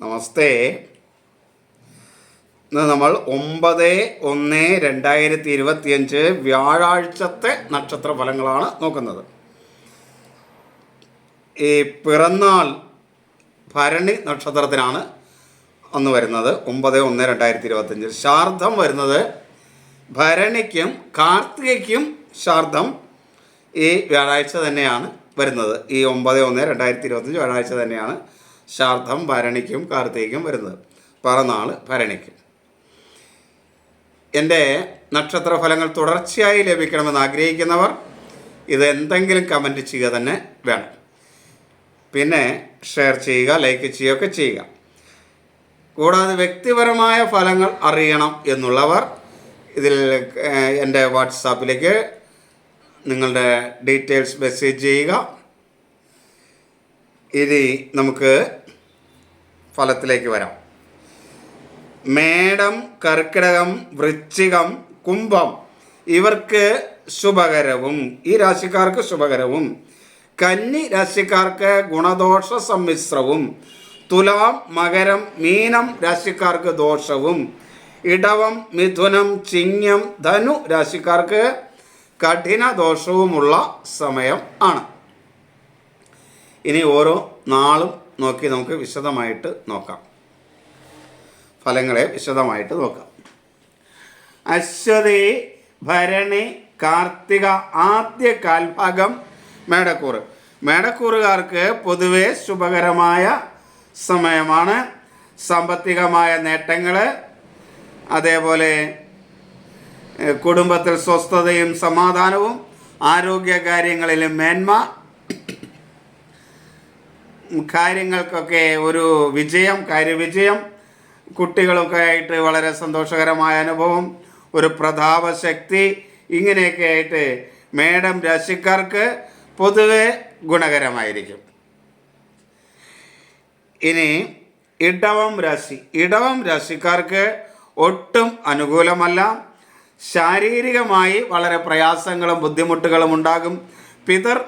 നമസ്തേ. ഇന്ന് നമ്മൾ ഒമ്പത് ഒന്ന് രണ്ടായിരത്തി ഇരുപത്തിയഞ്ച് വ്യാഴാഴ്ചത്തെ നക്ഷത്ര ഫലങ്ങളാണ് നോക്കുന്നത്. ഈ പിറന്നാൾ ഭരണി നക്ഷത്രത്തിനാണ് അന്ന് വരുന്നത്. ഒമ്പത് ഒന്ന് രണ്ടായിരത്തി ഇരുപത്തിയഞ്ച് ശാർദ്ധം വരുന്നത് ഭരണിക്കും കാർത്തികയ്ക്കും ശാർദ്ധം ഈ വ്യാഴാഴ്ച തന്നെയാണ് വരുന്നത്. ഈ ഒമ്പത് ഒന്ന് രണ്ടായിരത്തി ഇരുപത്തഞ്ച് വ്യാഴാഴ്ച തന്നെയാണ് ശാർദ്ധം ഭരണിക്കും കാർത്തികയ്ക്കും വരുന്നത്. പറന്നാൾ ഭരണിക്കും. എന്റെ നക്ഷത്ര ഫലങ്ങൾ തുടർച്ചയായി ലഭിക്കണമെന്ന് ആഗ്രഹിക്കുന്നവർ ഇത് എന്തെങ്കിലും കമന്റ് ചെയ്യുക തന്നെ വേണം. പിന്നെ ഷെയർ ചെയ്യുക ലൈക്ക് ചെയ്യുകയൊക്കെ ചെയ്യുക. കൂടാതെ വ്യക്തിപരമായ ഫലങ്ങൾ അറിയണം എന്നുള്ളവർ ഇതിൽ എന്റെ വാട്സാപ്പിലേക്ക് നിങ്ങളുടെ ഡീറ്റെയിൽസ് മെസ്സേജ് ചെയ്യുക. ഇനി നമുക്ക് ഫലത്തിലേക്ക് വരാം. മേടം കർക്കിടകം വൃശ്ചികം കുംഭം ഇവർക്ക് ശുഭകരവും ഈ രാശിക്കാർക്ക് ശുഭകരവും. കന്നി രാശിക്കാർക്ക് ഗുണദോഷ സമ്മിശ്രവും. തുലാം മകരം മീനം രാശിക്കാർക്ക് ദോഷവും. ഇടവം മിഥുനം ചിങ്ങം ധനു രാശിക്കാർക്ക് കഠിന ദോഷവുമുള്ള സമയം ആണ്. ഇനി ഓരോ നാളും നോക്കി നമുക്ക് വിശദമായിട്ട് നോക്കാം. ഫലങ്ങളെ വിശദമായിട്ട് നോക്കാം. അശ്വതി ഭരണി കാർത്തിക ആദ്യ കാൽഭാഗം മേടക്കൂറ്. മേടക്കൂറുകാർക്ക് പൊതുവെ ശുഭകരമായ സമയമാണ്. സാമ്പത്തികമായ നേട്ടങ്ങൾ അതേപോലെ കുടുംബത്തിൽ സ്വസ്ഥതയും സമാധാനവും ആരോഗ്യ കാര്യങ്ങളിലും മേന്മ കാര്യങ്ങൾക്കൊക്കെ ഒരു വിജയം കാര്യവിജയം കുട്ടികളൊക്കെ ആയിട്ട് വളരെ സന്തോഷകരമായ അനുഭവം ഒരു പ്രതാപശക്തി ഇങ്ങനെയൊക്കെ ആയിട്ട് മേഡം രാശിക്കാർക്ക് പൊതുവെ ഗുണകരമായിരിക്കും. ഇനി ഇടവം രാശി. ഇടവം രാശിക്കാർക്ക് ഒട്ടും അനുകൂലമല്ല. ശാരീരികമായി വളരെ പ്രയാസങ്ങളും ബുദ്ധിമുട്ടുകളും ഉണ്ടാകും. പിതർ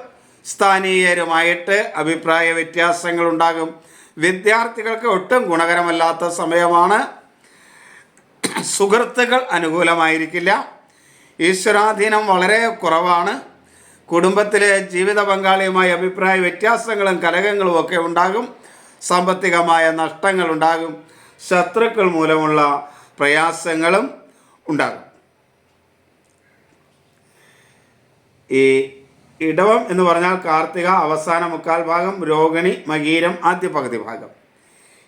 സ്ഥാനീയരുമായിട്ട് അഭിപ്രായ വ്യത്യാസങ്ങൾ ഉണ്ടാകും വിദ്യാർത്ഥികൾക്ക് ഒട്ടും ഗുണകരമല്ലാത്ത സമയമാണ്. സുഹൃത്തുക്കൾ അനുകൂലമായിരിക്കില്ല. ഈശ്വരാധീനം വളരെ കുറവാണ്. കുടുംബത്തിലെ ജീവിത പങ്കാളിയുമായി അഭിപ്രായ വ്യത്യാസങ്ങളും കലഹങ്ങളും ഒക്കെ ഉണ്ടാകും. സാമ്പത്തികമായ നഷ്ടങ്ങൾ ഉണ്ടാകും. ശത്രുക്കൾ മൂലമുള്ള പ്രയാസങ്ങളും ഉണ്ടാകും. ഈ ഇടവം എന്ന് പറഞ്ഞാൽ കാർത്തിക അവസാന മുക്കാൽ ഭാഗം രോഹിണി മകീരം ആദ്യ പകുതി ഭാഗം.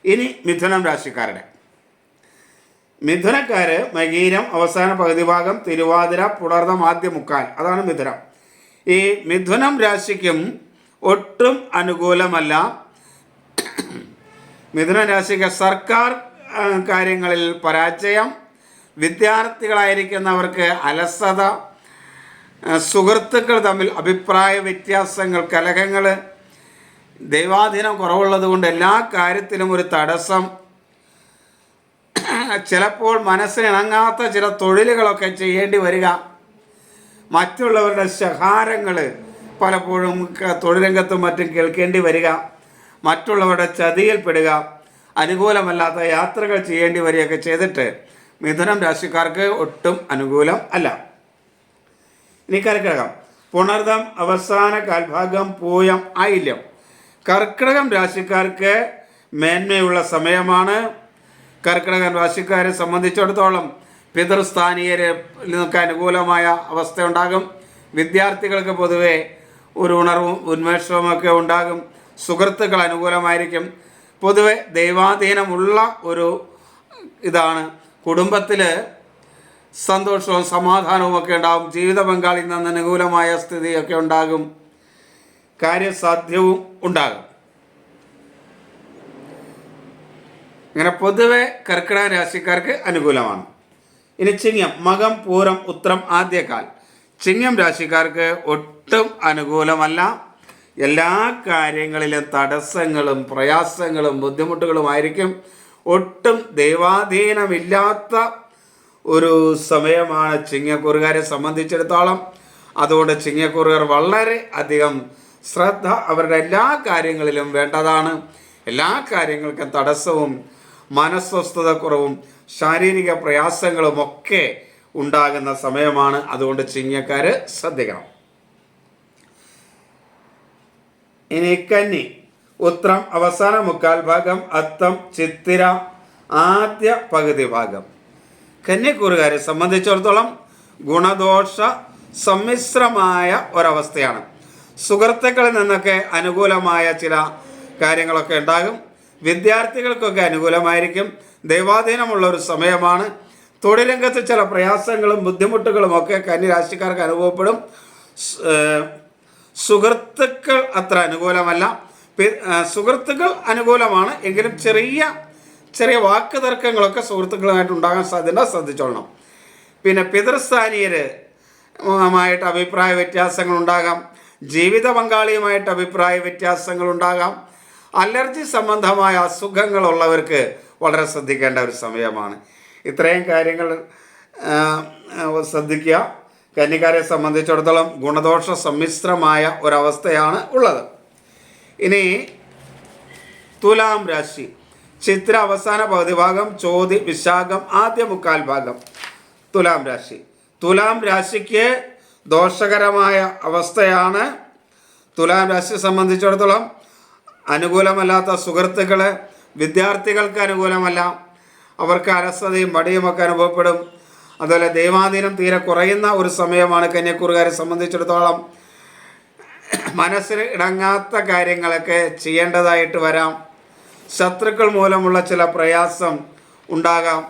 ഇനി മിഥുനം രാശിക്കാരുടെ. മിഥുനക്കാര് മകീരം അവസാന പകുതി ഭാഗം തിരുവാതിര പുണർന്നം ആദ്യ മുക്കാൽ. അതാണ് മിഥുനം. ഈ മിഥുനം രാശിക്കും ഒട്ടും അനുകൂലമല്ല. മിഥുന രാശിക്ക് സർക്കാർ കാര്യങ്ങളിൽ പരാജയം. വിദ്യാർത്ഥികളായിരിക്കുന്നവർക്ക് അലസത. സുഹൃത്തുക്കൾ തമ്മിൽ അഭിപ്രായ വ്യത്യാസങ്ങൾ കലഹങ്ങൾ ദൈവാധീനം കുറവുള്ളത് കൊണ്ട് എല്ലാ കാര്യത്തിലും ഒരു തടസ്സം. ചിലപ്പോൾ മനസ്സിനിണങ്ങാത്ത ചില തൊഴിലുകളൊക്കെ ചെയ്യേണ്ടി വരിക. മറ്റുള്ളവരുടെ ശഹാരങ്ങൾ പലപ്പോഴും തൊഴിലംഗത്തും മറ്റും കേൾക്കേണ്ടി വരിക. മറ്റുള്ളവരുടെ ചതിയിൽപ്പെടുക അനുകൂലമല്ലാത്ത യാത്രകൾ ചെയ്യേണ്ടി വരികയൊക്കെ ചെയ്തിട്ട് മിഥുനം രാശിക്കാർക്ക് ഒട്ടും അനുകൂലം അല്ല. ഇനി കർക്കിടകം. പുണർദം അവസാന കാൽഭാഗം പൂയം ആയില്യം. കർക്കിടകം രാശിക്കാർക്ക് മേന്മയുള്ള സമയമാണ്. കർക്കിടകൻ രാശിക്കാരെ സംബന്ധിച്ചിടത്തോളം പിതൃസ്ഥാനീയരെ നിന്നൊക്കെ അനുകൂലമായ അവസ്ഥയുണ്ടാകും. വിദ്യാർത്ഥികൾക്ക് പൊതുവെ ഒരു ഉണർവും ഉന്മേഷവും ഒക്കെ ഉണ്ടാകും. സുഹൃത്തുക്കൾ അനുകൂലമായിരിക്കും. പൊതുവെ ദൈവാധീനമുള്ള ഒരു ഇതാണ്. കുടുംബത്തിൽ സന്തോഷവും സമാധാനവും ഒക്കെ ഉണ്ടാകും ജീവിത പങ്കാളിയിൽ നിന്ന് അനുകൂലമായ സ്ഥിതിയൊക്കെ ഉണ്ടാകും. കാര്യസാധ്യവും ഉണ്ടാകും. അങ്ങനെ പൊതുവെ കർക്കിടക രാശിക്കാർക്ക് അനുകൂലമാണ്. ഇനി ചിങ്ങം മകം പൂരം ഉത്രം ആദ്യകാൽ. ചിങ്ങം രാശിക്കാർക്ക് ഒട്ടും അനുകൂലമല്ല. എല്ലാ കാര്യങ്ങളിലും തടസ്സങ്ങളും പ്രയാസങ്ങളും ബുദ്ധിമുട്ടുകളുമായിരിക്കും. ഒട്ടും ദൈവാധീനമില്ലാത്ത ഒരു സമയമാണ് ചിങ്ങക്കുറുകാരെ സംബന്ധിച്ചിടത്തോളം. അതുകൊണ്ട് ചിങ്ങക്കുറുകാർ വളരെ അധികം ശ്രദ്ധ അവരുടെ എല്ലാ കാര്യങ്ങളിലും വേണ്ടതാണ്. എല്ലാ കാര്യങ്ങൾക്കും തടസ്സവും മനസ്വസ്ഥത കുറവും ശാരീരിക പ്രയാസങ്ങളും ഒക്കെ ഉണ്ടാകുന്ന സമയമാണ്. അതുകൊണ്ട് ചിങ്ങക്കാർ ശ്രദ്ധിക്കണം. ഇനി കന്നി. ഉത്രം അവസാന മുക്കാൽ ഭാഗം അത്തം ചിത്തിര ആദ്യ പകുതി ഭാഗം. കന്യക്കൂറുകാരെ സംബന്ധിച്ചിടത്തോളം ഗുണദോഷ സമ്മിശ്രമായ ഒരവസ്ഥയാണ്. സുഹൃത്തുക്കളിൽ നിന്നൊക്കെ അനുകൂലമായ ചില കാര്യങ്ങളൊക്കെ ഉണ്ടാകും. വിദ്യാർത്ഥികൾക്കൊക്കെ അനുകൂലമായിരിക്കും. ദൈവാധീനമുള്ള ഒരു സമയമാണ്. തൊഴിലംഗത്ത് ചില പ്രയാസങ്ങളും ബുദ്ധിമുട്ടുകളും ഒക്കെ കന്യരാശിക്കാർക്ക് അനുഭവപ്പെടും. സുഹൃത്തുക്കൾ അത്ര അനുകൂലമല്ല. സുഹൃത്തുക്കൾ അനുകൂലമാണ്. എങ്കിലും ചെറിയ ചെറിയ വാക്ക് തർക്കങ്ങളൊക്കെ സുഹൃത്തുക്കളുമായിട്ട് ഉണ്ടാകാൻ സാധ്യത ശ്രദ്ധിച്ചോളണം. പിന്നെ പിതൃസ്ഥാനീയർ മായിട്ട് അഭിപ്രായ വ്യത്യാസങ്ങൾ ഉണ്ടാകാം. ജീവിത പങ്കാളിയുമായിട്ട് അഭിപ്രായ വ്യത്യാസങ്ങൾ ഉണ്ടാകാം. അലർജി സംബന്ധമായ അസുഖങ്ങളുള്ളവർക്ക് വളരെ ശ്രദ്ധിക്കേണ്ട ഒരു സമയമാണ്. ഇത്രയും കാര്യങ്ങൾ ശ്രദ്ധിക്കുക. കന്നിക്കാരെ സംബന്ധിച്ചിടത്തോളം ഗുണദോഷ സമ്മിശ്രമായ ഒരവസ്ഥയാണ് ഉള്ളത്. ഇനി തുലാം രാശി. ചിത്ര അവസാന പകുതി ഭാഗം ചോതി വിശാഖം ആദ്യ മുക്കാൽ ഭാഗം. തുലാം രാശി. തുലാം രാശിക്ക് ദോഷകരമായ അവസ്ഥയാണ് തുലാം രാശിയെ സംബന്ധിച്ചിടത്തോളം അനുകൂലമല്ലാത്ത സുഹൃത്തുക്കൾ വിദ്യാർത്ഥികൾക്ക് അനുകൂലമല്ല. അവർക്ക് അലസതയും മടിയുമൊക്കെ അനുഭവപ്പെടും. അതുപോലെ ദൈവാധീനം തീരെ കുറയുന്ന ഒരു സമയമാണ് കന്യാക്കൂറുകാരെ സംബന്ധിച്ചിടത്തോളം. മനസ്സിൽ ഇടങ്ങാത്ത കാര്യങ്ങളൊക്കെ ചെയ്യേണ്ടതായിട്ട് വരാം. ശത്രുക്കൾ മൂലമുള്ള ചില പ്രയാസം ഉണ്ടാകാം.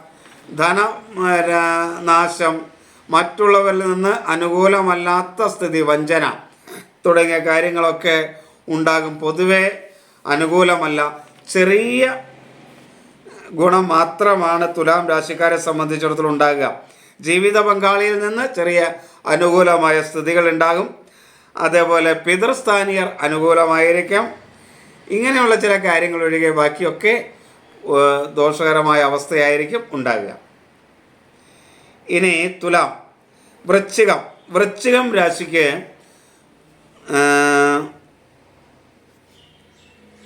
ധന നാശം മറ്റുള്ളവരിൽ നിന്ന് അനുകൂലമല്ലാത്ത സ്ഥിതി വഞ്ചന തുടങ്ങിയ കാര്യങ്ങളൊക്കെ ഉണ്ടാകും. പൊതുവെ അനുകൂലമല്ല. ചെറിയ ഗുണം മാത്രമാണ് തുലാം രാശിക്കാരെ സംബന്ധിച്ചിടത്തോളം ഉണ്ടാകുക. ജീവിത പങ്കാളിയിൽ നിന്ന് ചെറിയ അനുകൂലമായ സ്ഥിതികൾ ഉണ്ടാകും. അതേപോലെ പിതൃസ്ഥാനീയർ അനുകൂലമായിരിക്കാം. ഇങ്ങനെയുള്ള ചില കാര്യങ്ങൾ ഒഴികെ ബാക്കിയൊക്കെ ദോഷകരമായ അവസ്ഥയായിരിക്കും ഉണ്ടാകുക ഇനി തുലാം വൃശ്ചികം. വൃശ്ചികം രാശിക്ക്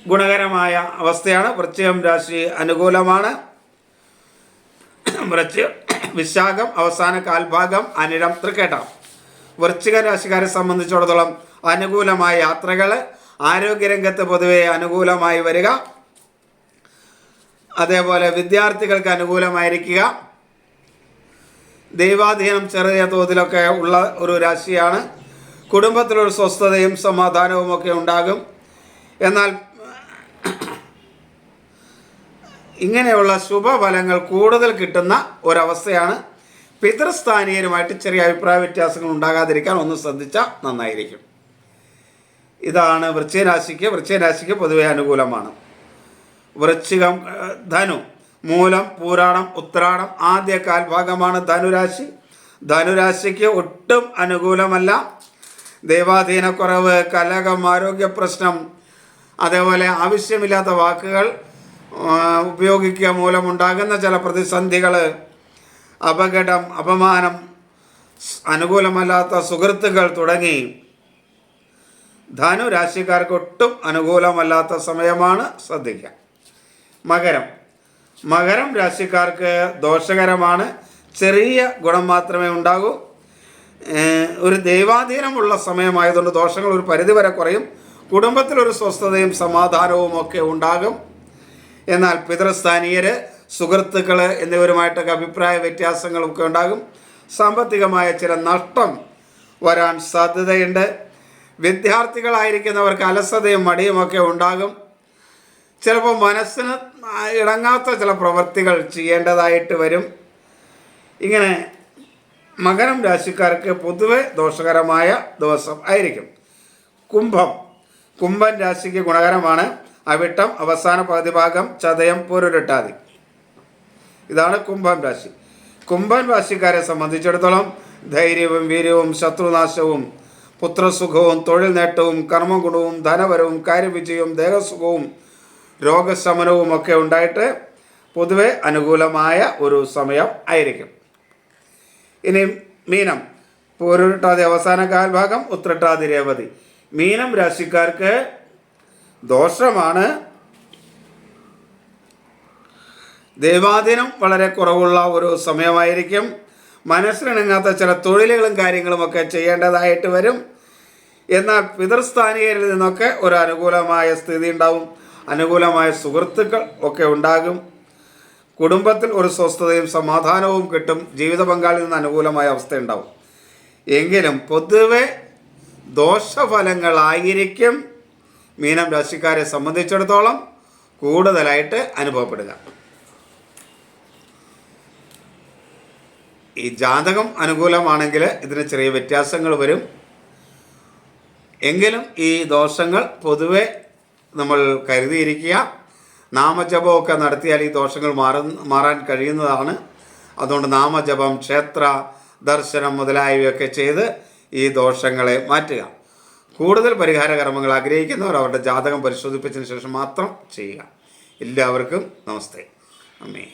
ഗുണകരമായ അവസ്ഥയാണ്. വൃശ്ചികം രാശി അനുകൂലമാണ്. വൃശ്ചിക വിശാഖം അവസാന കാൽഭാഗം അനിഴം തൃക്കേട്ടം. വൃശ്ചിക രാശിക്കാരെ സംബന്ധിച്ചിടത്തോളം അനുകൂലമായ യാത്രകൾ ആരോഗ്യരംഗത്ത് പൊതുവെ അനുകൂലമായി വരിക. അതേപോലെ വിദ്യാർത്ഥികൾക്ക് അനുകൂലമായിരിക്കുക. ദൈവാധീനം ചെറിയ തോതിലൊക്കെ ഉള്ള ഒരു രാശിയാണ്. കുടുംബത്തിലൊരു സ്വസ്ഥതയും സമാധാനവും ഒക്കെ ഉണ്ടാകും. എന്നാൽ ഇങ്ങനെയുള്ള ശുഭഫലങ്ങൾ കൂടുതൽ കിട്ടുന്ന ഒരവസ്ഥയാണ്. പിതൃസ്ഥാനീയരുമായിട്ട് ചെറിയ അഭിപ്രായ വ്യത്യാസങ്ങൾ ഉണ്ടാകാതിരിക്കാൻ ഒന്ന് ശ്രദ്ധിച്ചാൽ നന്നായിരിക്കും. ഇതാണ് വൃശ്ചികരാശിക്ക് വൃശ്ചികരാശിക്ക് പൊതുവെ അനുകൂലമാണ്. വൃശ്ചികം ധനു മൂലം പൂരാടം ഉത്രാടം ആദ്യ കാൽഭാഗമാണ് ധനുരാശി. ധനുരാശിക്ക് ഒട്ടും അനുകൂലമല്ല. ദൈവാധീനക്കുറവ് കലകം ആരോഗ്യ പ്രശ്നം അതേപോലെ ആവശ്യമില്ലാത്ത വാക്കുകൾ ഉപയോഗിക്കുക മൂലമുണ്ടാകുന്ന ചില പ്രതിസന്ധികൾ അപകടം അപമാനം അനുകൂലമല്ലാത്ത സുഹൃത്തുക്കൾ തുടങ്ങി ധനു രാശിക്കാർക്ക് ഒട്ടും അനുകൂലമല്ലാത്ത സമയമാണ് ശ്രദ്ധിക്കുക. മകരം. മകരം രാശിക്കാർക്ക് ദോഷകരമാണ്. ചെറിയ ഗുണം മാത്രമേ ഉണ്ടാകൂ. ഒരു ദൈവാധീനമുള്ള സമയമായതുകൊണ്ട് ദോഷങ്ങൾ ഒരു പരിധിവരെ കുറയും. കുടുംബത്തിലൊരു സ്വസ്ഥതയും സമാധാനവും ഒക്കെ ഉണ്ടാകും. എന്നാൽ പിതൃസ്ഥാനീയർ സുഹൃത്തുക്കൾ എന്നിവരുമായിട്ടൊക്കെ അഭിപ്രായ വ്യത്യാസങ്ങളൊക്കെ ഉണ്ടാകും. സാമ്പത്തികമായ ചില നഷ്ടം വരാൻ സാധ്യതയുണ്ട്. വിദ്യാർത്ഥികളായിരിക്കുന്നവർക്ക് അലസതയും മടിയുമൊക്കെ ഉണ്ടാകും. ചിലപ്പോൾ മനസ്സിന് ഇടങ്ങാത്ത ചില പ്രവൃത്തികൾ ചെയ്യേണ്ടതായിട്ട് വരും. ഇങ്ങനെ മകരം രാശിക്കാർക്ക് പൊതുവെ ദോഷകരമായ ദിവസം ആയിരിക്കും. കുംഭം. കുംഭൻ രാശിക്ക് ഗുണകരമാണ്. അവിട്ടം അവസാന പകുതി ഭാഗം ചതയം പൊരുരട്ടാതി. ഇതാണ് കുംഭം രാശി. കുംഭൻ രാശിക്കാരെ സംബന്ധിച്ചിടത്തോളം ധൈര്യവും വീര്യവും ശത്രുനാശവും പുത്രസുഖവും തൊഴിൽ നേട്ടവും കർമ്മഗുണവും ധനപരവും കാര്യവിജയവും ദേഹസുഖവും രോഗശമനവും ഒക്കെ ഉണ്ടായിട്ട് പൊതുവെ അനുകൂലമായ ഒരു സമയം ആയിരിക്കും. ഇനി മീനം. പൂരുട്ടാതി അവസാന കാൽഭാഗം ഉത്രട്ടാതി രേവതി. മീനം രാശിക്കാർക്ക് ദോഷമാണ്. ദൈവാധീനം വളരെ കുറവുള്ള ഒരു സമയമായിരിക്കും. മനസ്സിനിണങ്ങാത്ത ചില തൊഴിലുകളും കാര്യങ്ങളുമൊക്കെ ചെയ്യേണ്ടതായിട്ട് വരും. എന്നാൽ പിതൃസ്ഥാനികരിൽ നിന്നൊക്കെ ഒരു അനുകൂലമായ സ്ഥിതി ഉണ്ടാവും. അനുകൂലമായ സുഹൃത്തുക്കൾ ഒക്കെ ഉണ്ടാകും. കുടുംബത്തിൽ ഒരു സ്വസ്ഥതയും സമാധാനവും കിട്ടും. ജീവിത പങ്കാളിൽ നിന്ന് അനുകൂലമായ അവസ്ഥ ഉണ്ടാവും. എങ്കിലും പൊതുവെ ദോഷഫലങ്ങളായിരിക്കും മീനം രാശിക്കാരെ സംബന്ധിച്ചിടത്തോളം കൂടുതലായിട്ട് അനുഭവപ്പെടുക. ഈ ജാതകം അനുകൂലമാണെങ്കിൽ ഇതിന് ചെറിയ വ്യത്യാസങ്ങൾ വരും. എങ്കിലും ഈ ദോഷങ്ങൾ പൊതുവെ നമ്മൾ കരുതിയിരിക്കുക. നാമജപമൊക്കെ നടത്തിയാൽ ഈ ദോഷങ്ങൾ മാറ മാറാൻ കഴിയുന്നതാണ്. അതുകൊണ്ട് നാമജപം ക്ഷേത്ര ദർശനം മുതലായവയൊക്കെ ചെയ്ത് ഈ ദോഷങ്ങളെ മാറ്റുക. കൂടുതൽ പരിഹാര കർമ്മങ്ങൾ ആഗ്രഹിക്കുന്നവർ അവരുടെ ജാതകം പരിശോധിപ്പിച്ചതിന് ശേഷം മാത്രം ചെയ്യുക. എല്ലാവർക്കും നമസ്തേ. അമ്മേ.